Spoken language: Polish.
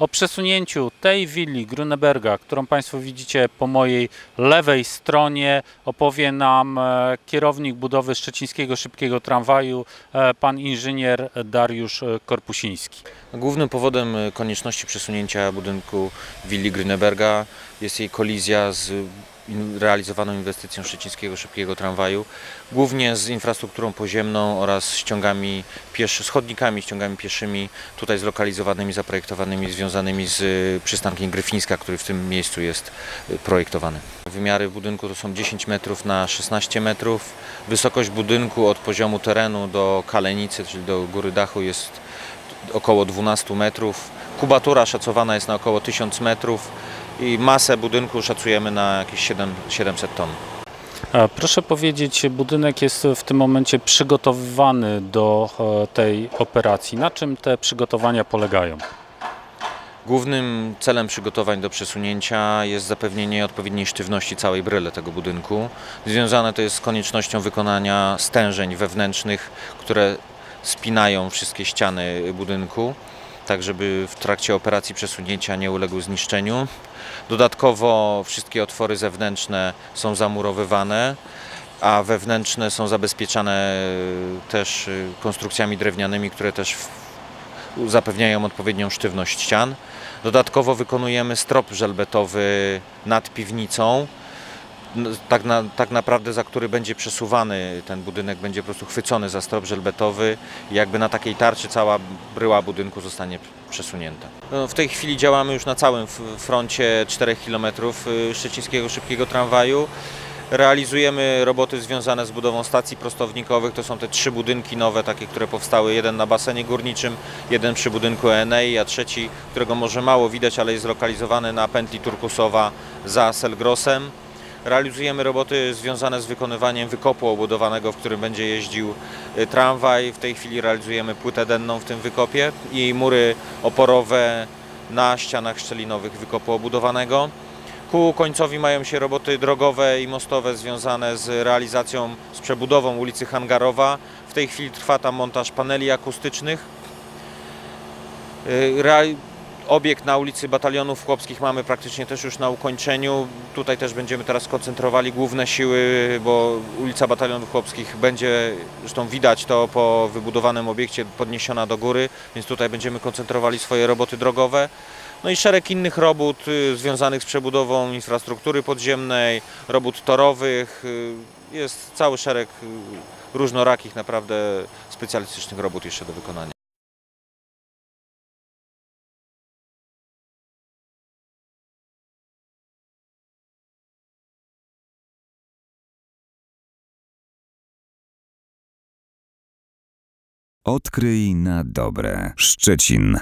O przesunięciu tej willi Gruneberga, którą Państwo widzicie po mojej lewej stronie, opowie nam e, kierownik budowy szczecińskiego szybkiego tramwaju, e, pan inżynier Dariusz e, Korpusiński. Głównym powodem konieczności przesunięcia budynku willi Grüneberga jest jej kolizja z realizowaną inwestycją szczecińskiego szybkiego tramwaju, głównie z infrastrukturą poziemną oraz ściągami pieszy, z chodnikami, ściągami pieszymi, tutaj zlokalizowanymi, zaprojektowanymi, związanymi z e, przystankiem Gryfińska, który w tym miejscu jest e, projektowany. Wymiary budynku to są 10 metrów na 16 metrów. Wysokość budynku od poziomu terenu do kalenicy, czyli do góry dachu jest około 12 metrów. Kubatura szacowana jest na około 1000 metrów i masę budynku szacujemy na jakieś 7, 700 ton. Proszę powiedzieć, budynek jest w tym momencie przygotowywany do e, tej operacji. Na czym te przygotowania polegają? Głównym celem przygotowań do przesunięcia jest zapewnienie odpowiedniej sztywności całej bryle tego budynku. Związane to jest z koniecznością wykonania stężeń wewnętrznych, które spinają wszystkie ściany budynku, tak żeby w trakcie operacji przesunięcia nie uległy zniszczeniu. Dodatkowo wszystkie otwory zewnętrzne są zamurowywane, a wewnętrzne są zabezpieczane też y, konstrukcjami drewnianymi, które też zapewniają odpowiednią sztywność ścian. Dodatkowo wykonujemy strop żelbetowy nad piwnicą, tak, na, tak naprawdę za który będzie przesuwany ten budynek, będzie po prostu chwycony za strop żelbetowy i jakby na takiej tarczy cała bryła budynku zostanie przesunięta. No, w tej chwili działamy już na całym froncie 4 km szczecińskiego szybkiego tramwaju. Realizujemy roboty związane z budową stacji prostownikowych. To są te trzy budynki nowe, takie, które powstały. Jeden na basenie górniczym, jeden przy budynku Enei, a trzeci, którego może mało widać, ale jest zlokalizowany na pętli Turkusowa za Selgrosem. Realizujemy roboty związane z wykonywaniem wykopu obudowanego, w którym będzie jeździł y, tramwaj. W tej chwili realizujemy płytę denną w tym wykopie i mury oporowe na ścianach szczelinowych wykopu obudowanego. Ku końcowi mają się roboty drogowe i mostowe związane z realizacją, z przebudową ulicy Hangarowa. W tej chwili trwa tam montaż paneli akustycznych. Obiekt na ulicy Batalionów Chłopskich mamy praktycznie też już na ukończeniu. Tutaj też będziemy teraz koncentrowali główne siły, bo ulica Batalionów Chłopskich będzie, zresztą widać to po wybudowanym obiekcie, podniesiona do góry, więc tutaj będziemy koncentrowali swoje roboty drogowe. No i szereg innych robót y, związanych z przebudową infrastruktury podziemnej, robót torowych. y, Jest cały szereg y, różnorakich, naprawdę specjalistycznych robót jeszcze do wykonania. Odkryj na dobre. Szczecin.